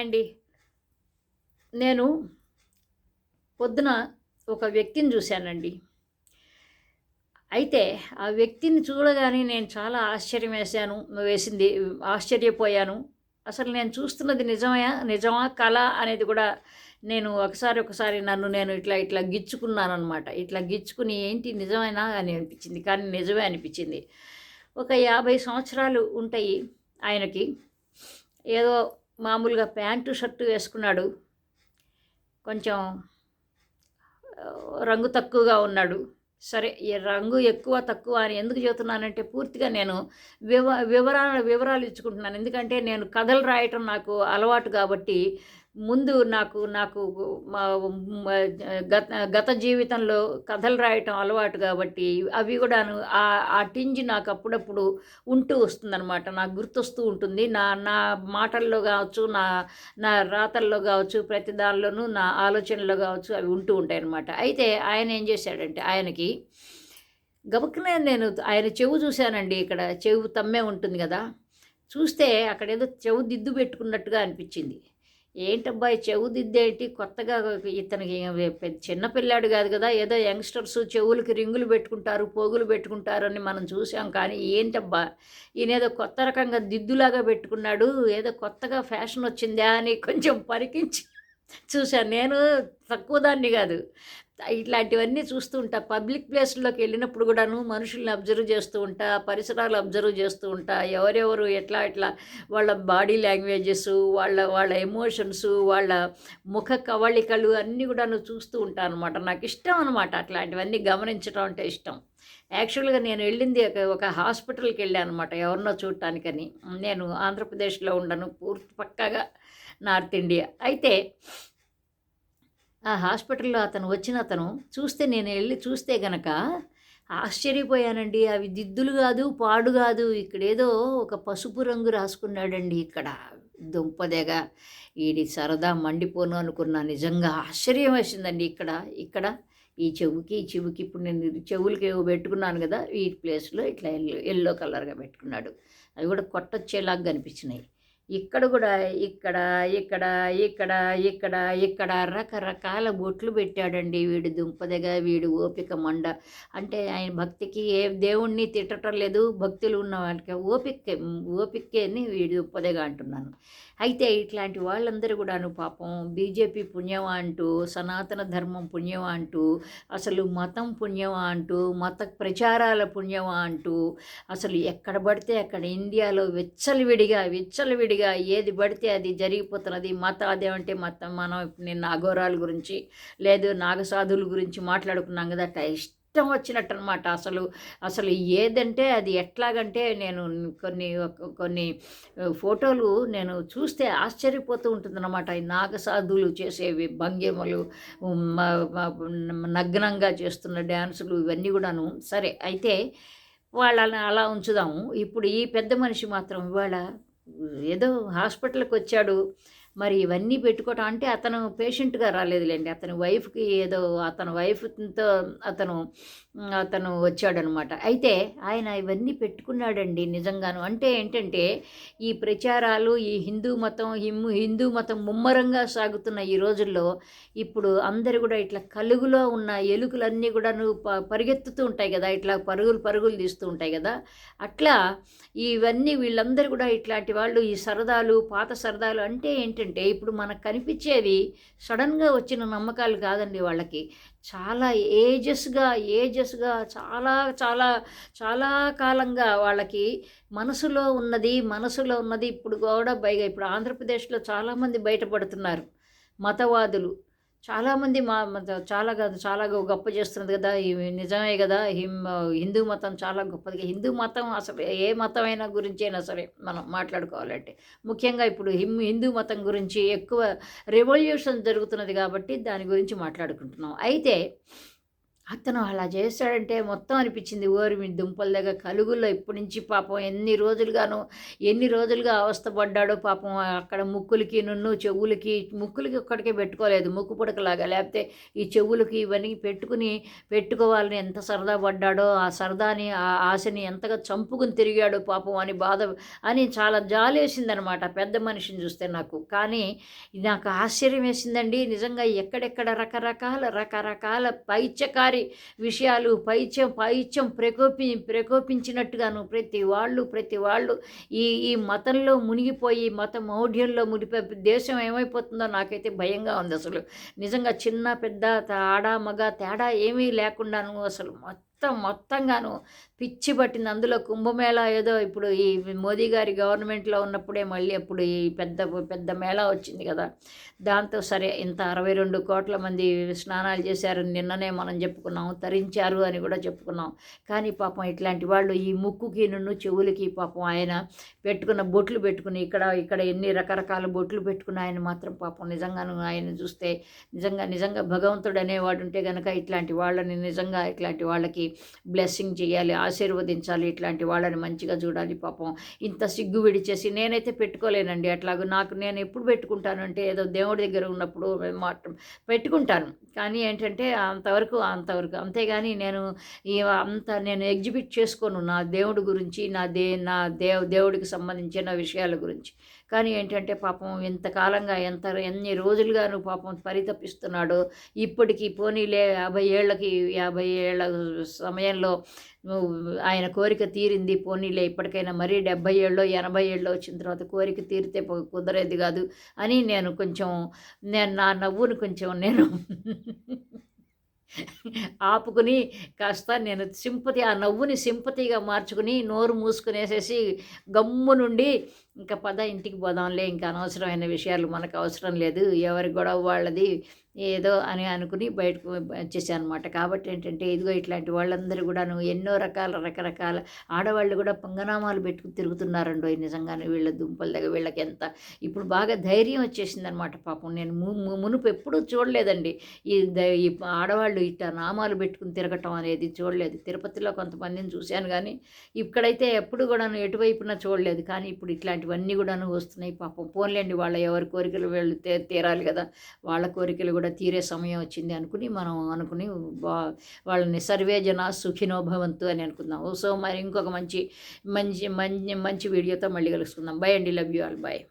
అండి నేను పొద్దున ఒక వ్యక్తిని చూశానండి. అయితే ఆ వ్యక్తిని చూడగానే నేను చాలా ఆశ్చర్యం వేశాను వేసింది ఆశ్చర్యపోయాను. అసలు నేను చూస్తున్నది నిజమా నిజమా కళ అనేది కూడా నేను ఒకసారి ఒకసారి నన్ను నేను ఇట్లా ఇట్లా గిచ్చుకున్నాను అనమాట ఇట్లా గిచ్చుకుని ఏంటి నిజమేనా అని అనిపించింది. కానీ నిజమే అనిపించింది. ఒక యాభై సంవత్సరాలు ఉంటాయి ఆయనకి. ఏదో మామూలుగా ప్యాంటు షర్టు వేసుకున్నాడు. కొంచెం రంగు తక్కువగా ఉన్నాడు. సరే ఈ రంగు ఎక్కువ తక్కువ అని ఎందుకు చెబుతున్నానంటే పూర్తిగా నేను వివ వివరాలు వివరాలు ఇచ్చుకుంటున్నాను. ఎందుకంటే నేను కథలు రాయటం నాకు అలవాటు కాబట్టి ముందు నాకు నాకు మా గత గత జీవితంలో కథలు రాయటం అలవాటు కాబట్టి అవి కూడాను ఆ ఆ టింజ్ నాకు అప్పుడప్పుడు ఉంటూ వస్తుందనమాట నాకు గుర్తొస్తూ ఉంటుంది. నా నా మాటల్లో కావచ్చు నా నా రాతల్లో కావచ్చు ప్రతి దానిలోనూ నా ఆలోచనలో కావచ్చు అవి ఉంటూ ఉంటాయి అనమాట అయితే ఆయన ఏం చేశాడంటే ఆయనకి గబుక్కునే నేను ఆయన చెవు చూశానండి ఇక్కడ. చెవు తమ్మే ఉంటుంది కదా. చూస్తే అక్కడ ఏదో చెవు దిద్దు పెట్టుకున్నట్టుగా అనిపించింది. ఏంటబ్బా ఈ కొత్తగా ఇతనికి చిన్నపిల్లాడు కాదు కదా ఏదో యంగ్స్టర్స్ చెవులకి రింగులు పెట్టుకుంటారు పోగులు పెట్టుకుంటారు అని మనం చూసాం. కానీ ఏంటబ్బా ఈయన ఏదో కొత్త రకంగా దిద్దులాగా పెట్టుకున్నాడు ఏదో కొత్తగా ఫ్యాషన్ వచ్చిందా అని కొంచెం పరికించి చూశాను. నేను తక్కువ దాన్ని కాదు. ఇట్లాంటివన్నీ చూస్తూ ఉంటా. పబ్లిక్ ప్లేస్లోకి వెళ్ళినప్పుడు కూడాను మనుషుల్ని అబ్జర్వ్ చేస్తూ ఉంటా పరిసరాలు అబ్జర్వ్ చేస్తూ ఉంటా. ఎవరెవరు ఎట్లా ఎట్లా వాళ్ళ బాడీ లాంగ్వేజెస్ వాళ్ళ వాళ్ళ ఎమోషన్స్ వాళ్ళ ముఖ కవళికలు అన్నీ కూడాను చూస్తూ ఉంటాను అనమాట నాకు ఇష్టం అనమాట అట్లాంటివన్నీ గమనించడం అంటే ఇష్టం. యాక్చువల్గా నేను వెళ్ళింది ఒక ఒక హాస్పిటల్కి వెళ్ళాను అనమాట ఎవరినో చూడటానికని. నేను ఆంధ్రప్రదేశ్లో ఉండను పూర్తి పక్కగా నార్త్ ఇండియా. అయితే ఆ హాస్పిటల్లో అతను వచ్చిన అతను చూస్తే నేను వెళ్ళి చూస్తే గనక ఆశ్చర్యపోయానండి. అవి దిద్దులు కాదు పాడు కాదు. ఇక్కడ ఏదో ఒక పసుపు రంగు రాసుకున్నాడండి ఇక్కడ. దుంపదేగా. ఈడి సరదా మండిపోను అనుకున్నా. నిజంగా ఆశ్చర్యం వేసిందండి ఇక్కడ. ఇక్కడ ఈ చెవుకి ఈ చెవుకి ఇప్పుడు నేను చెవులకి ఏవో పెట్టుకున్నాను కదా ఈ ప్లేస్లో ఇట్లా ఎల్లో ఎల్లో కలర్గా పెట్టుకున్నాడు. అవి కూడా కొట్టొచ్చేలాగా కనిపించినాయి. ఇక్కడ కూడా ఇక్కడ ఇక్కడ ఇక్కడ ఇక్కడ ఇక్కడ రకరకాల బొట్లు పెట్టాడండి వీడు దుంపదగా వీడు ఓపిక మండ. అంటే ఆయన భక్తికి ఏ దేవుణ్ణి తిట్టడం లేదు భక్తులు ఉన్న వాళ్ళకి ఓపిక ఓపికని వీడు దుంపదగా అంటున్నాను. అయితే ఇట్లాంటి వాళ్ళందరూ కూడాను పాపం బీజేపీ పుణ్యమా అంటూ సనాతన ధర్మం పుణ్యమా అంటూ అసలు మతం పుణ్యమా అంటూ మత ప్రచారాల పుణ్యమా అంటూ అసలు ఎక్కడ పడితే అక్కడ ఇండియాలో విచ్చలవిడిగా విచ్చలవిడిగా ఏది పడితే అది జరిగిపోతున్నది. మత అదేమంటే మతం. మనం ఇప్పుడు నిన్న అఘోరాల గురించి లేదు నాగసాధువుల గురించి మాట్లాడుకున్నాం కదా అట్లా ఇష్టం వచ్చినట్టు అనమాట అసలు అసలు ఏదంటే అది ఎట్లాగంటే నేను కొన్ని కొన్ని ఫోటోలు నేను చూస్తే ఆశ్చర్యపోతూ ఉంటుందన్నమాట. ఈ నాగసాధువులు చేసేవి భంగిమలు నగ్నంగా చేస్తున్న డ్యాన్సులు ఇవన్నీ కూడాను. సరే అయితే వాళ్ళని అలా ఉంచుదాము. ఇప్పుడు ఈ పెద్ద మనిషి మాత్రం ఇవాళ ఏదో హాస్పిటల్కి వచ్చాడు. మరి ఇవన్నీ పెట్టుకోవటం అంటే అతను పేషెంట్గా రాలేదులేండి. అతని వైఫ్కి ఏదో అతని వైఫ్తో అతను అతను వచ్చాడనమాట. అయితే ఆయన ఇవన్నీ పెట్టుకున్నాడండి నిజంగాను. అంటే ఏంటంటే ఈ ప్రచారాలు ఈ హిందూ మతం హిమ్ము హిందూ మతం ముమ్మరంగా సాగుతున్న ఈ రోజుల్లో ఇప్పుడు అందరు కూడా ఇట్లా కలుగులో ఉన్న ఎలుకలన్నీ కూడా ప పరిగెత్తుతూ ఉంటాయి కదా. ఇట్లా పరుగులు పరుగులు తీస్తూ ఉంటాయి కదా. అట్లా ఇవన్నీ వీళ్ళందరూ కూడా ఇట్లాంటి వాళ్ళు ఈ సరదాలు పాత సరదాలు అంటే ఏంటంటే ఇప్పుడు మనకు కనిపించేది సడన్గా వచ్చిన నమ్మకాలు కాదండి వాళ్ళకి. చాలా ఏజెస్గా ఏజెస్గా చాలా చాలా చాలా కాలంగా వాళ్ళకి మనసులో ఉన్నది మనసులో ఉన్నది ఇప్పుడు కూడా పైగా ఇప్పుడు ఆంధ్రప్రదేశ్లో చాలామంది బయటపడుతున్నారు. మతవాదులు చాలామంది మా మత- చాలా కాదు చాలా గొప్ప చేస్తున్నది కదా ఇవి నిజమే కదా హిందూ మతం చాలా గొప్పది హిందూ మతం అసలు ఏ మతమైనా గురించి అయినా సరే మనం మాట్లాడుకోవాలంటే ముఖ్యంగా ఇప్పుడు హిమ్ హిందూ మతం గురించి ఎక్కువ రెవల్యూషన్ జరుగుతున్నది కాబట్టి దాని గురించి మాట్లాడుకుంటున్నాం. అయితే అతను అలా చేశాడంటే మొత్తం అనిపించింది. ఓరి మీ దుంపల దగ్గర కలుగుల్లో ఇప్పటి నుంచి పాపం ఎన్ని రోజులుగాను ఎన్ని రోజులుగా అవస్థపడ్డాడో పాపం అక్కడ ముక్కులకి నున్ను చెవులకి ముక్కులకి ఒక్కడికే పెట్టుకోలేదు. ముక్కు పుడకలాగా. లేకపోతే ఈ చెవులకి ఇవన్నీ పెట్టుకుని పెట్టుకోవాలని ఎంత సరదా పడ్డాడో ఆ సరదాని ఆ ఆశని ఎంతగా చంపుకుని తిరిగాడో పాపం అని బాధ అని చాలా జాలి వేసిందనమాట పెద్ద మనిషిని చూస్తే నాకు. కానీ నాకు ఆశ్చర్యం వేసిందండి. నిజంగా ఎక్కడెక్కడ రకరకాల రకరకాల వారి విషయాలు పైత్యం పైత్యం ప్రకోపి ప్రకోపించినట్టుగాను ప్రతి వాళ్ళు ప్రతి వాళ్ళు ఈ ఈ మతంలో మునిగిపోయి మత మౌఢ్యంలో మునిగిపోయి దేశం ఏమైపోతుందో నాకైతే భయంగా ఉంది అసలు. నిజంగా చిన్న పెద్ద ఆడ మగ తేడా ఏమీ లేకుండాను అసలు. మొత్తం మొత్తంగాను పిచ్చి పట్టింది. అందులో కుంభమేళా ఏదో ఇప్పుడు ఈ మోదీ గారి గవర్నమెంట్లో ఉన్నప్పుడే మళ్ళీ అప్పుడు ఈ పెద్ద పెద్ద మేళా వచ్చింది కదా. దాంతో సరే ఇంత అరవై రెండు కోట్ల మంది స్నానాలు చేశారు. నిన్ననే మనం చెప్పుకున్నాం తరించారు అని కూడా చెప్పుకున్నాం. కానీ పాపం ఇట్లాంటి వాళ్ళు ఈ ముక్కుకి నుండి చెవులకి పాపం ఆయన పెట్టుకున్న బొట్లు పెట్టుకుని ఇక్కడ ఇక్కడ ఎన్ని రకరకాల బొట్లు పెట్టుకుని ఆయన మాత్రం పాపం నిజంగాను ఆయన చూస్తే నిజంగా నిజంగా భగవంతుడు అనేవాడు ఉంటే కనుక ఇట్లాంటి వాళ్ళని నిజంగా ఇట్లాంటి వాళ్ళకి బ్లెస్సింగ్ చేయాలి ఆశీర్వదించాలి ఇట్లాంటి వాళ్ళని మంచిగా చూడాలి పాపం. ఇంత సిగ్గు విడిచేసి నేనైతే పెట్టుకోలేనండి. అట్లాగూ నాకు నేను ఎప్పుడు పెట్టుకుంటానంటే ఏదో దేవుడి దగ్గర ఉన్నప్పుడు మాట పెట్టుకుంటాను. కానీ ఏంటంటే అంతవరకు అంతవరకు అంతేగాని నేను ఈ అంత నేను ఎగ్జిబిట్ చేసుకోను నా దేవుడి గురించి నా దే నా దేవ్ దేవుడికి సంబంధించిన విషయాల గురించి. కానీ ఏంటంటే పాపం ఇంతకాలంగా ఎంత ఎన్ని రోజులుగాను పాపం పరితపిస్తున్నాడు ఇప్పటికీ పోనీలే యాభై ఏళ్ళకి యాభై ఏళ్ళ సమయంలో ఆయన కోరిక తీరింది పోనీలే ఇప్పటికైనా మరీ డెబ్బై ఏళ్ళు ఎనభై ఏళ్ళు వచ్చిన తర్వాత కోరిక తీరితే కుదరేది కాదు అని నేను కొంచెం నేను నా నవ్వును కొంచెం నేను ఆపుకుని కాస్త నేను సింపతి ఆ నవ్వుని సింపతిగా మార్చుకుని నోరు మూసుకునేసేసి గమ్ము నుండి ఇంకా పద ఇంటికి పోదాంలే ఇంకా అనవసరమైన విషయాలు మనకు అవసరం లేదు ఎవరి గొడవ వాళ్ళది ఏదో అని అనుకుని బయటకు వచ్చేసాను అనమాట కాబట్టి ఏంటంటే ఇదిగో ఇట్లాంటి వాళ్ళందరూ కూడాను ఎన్నో రకాల రకరకాల ఆడవాళ్ళు కూడా పంగనామాలు పెట్టుకుని తిరుగుతున్నారండో నిజంగానే వీళ్ళ దుంపల దగ్గర. వీళ్ళకి ఎంత ఇప్పుడు బాగా ధైర్యం వచ్చేసింది అనమాట పాపం. నేను మునుపు ఎప్పుడూ చూడలేదండి. ఈ ఈ ఆడవాళ్ళు ఇట్లా నామాలు పెట్టుకుని తిరగటం అనేది చూడలేదు. తిరుపతిలో కొంతమందిని చూశాను కానీ ఇక్కడైతే ఎప్పుడు కూడాను ఎటువైపున చూడలేదు. కానీ ఇప్పుడు ఇట్లాంటివన్నీ కూడాను వస్తున్నాయి పాపం. పోన్లేండి వాళ్ళ ఎవరి కోరికలు వీళ్ళు తీరాలి కదా. వాళ్ళ కోరికలు కూడా కూడా తీరే సమయం వచ్చింది అనుకుని మనం అనుకుని వాళ్ళని సర్వే జన సుఖినోభవంతు అని అనుకుందాం. సో మరి ఇంకొక మంచి మంచి మంచి మంచి వీడియోతో మళ్ళీ కలుసుకుందాం. బై అండి. Love you all bye